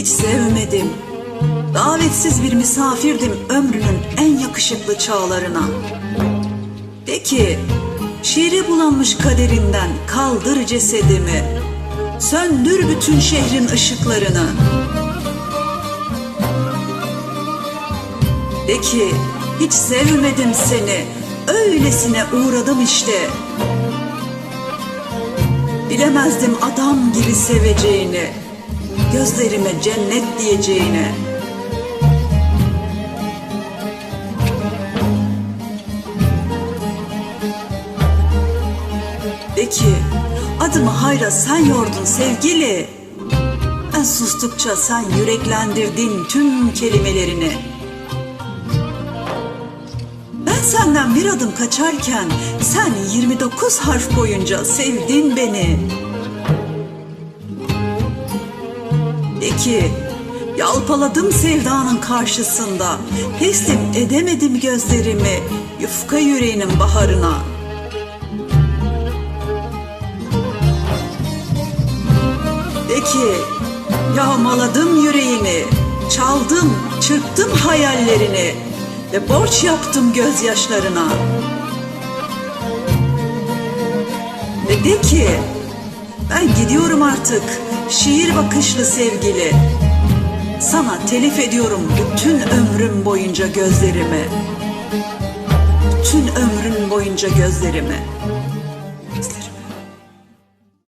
Hiç sevmedim. Davetsiz bir misafirdim ömrünün en yakışıklı çağlarına. De ki, şiiri bulanmış kaderinden kaldır cesedimi. Söndür bütün şehrin ışıklarını. De ki, hiç sevmedim seni, öylesine uğradım işte. Bilemezdim adam gibi seveceğini, gözlerime cennet diyeceğini. De ki, adımı hayra sen yordun sevgili. Ben sustukça sen yüreklendirdin tüm kelimelerini. Ben senden bir adım kaçarken sen 29 harf boyunca sevdin beni. De yalpaladım sevdanın karşısında, teslim edemedim gözlerimi yufka yüreğinin baharına. De ki, yağmaladım yüreğini, çaldım, çırptım hayallerini ve borç yaptım gözyaşlarına. Ve de ki, ben gidiyorum artık şiir bakışlı sevgili. Sana telif ediyorum bütün ömrüm boyunca gözlerimi. Bütün ömrüm boyunca gözlerimi.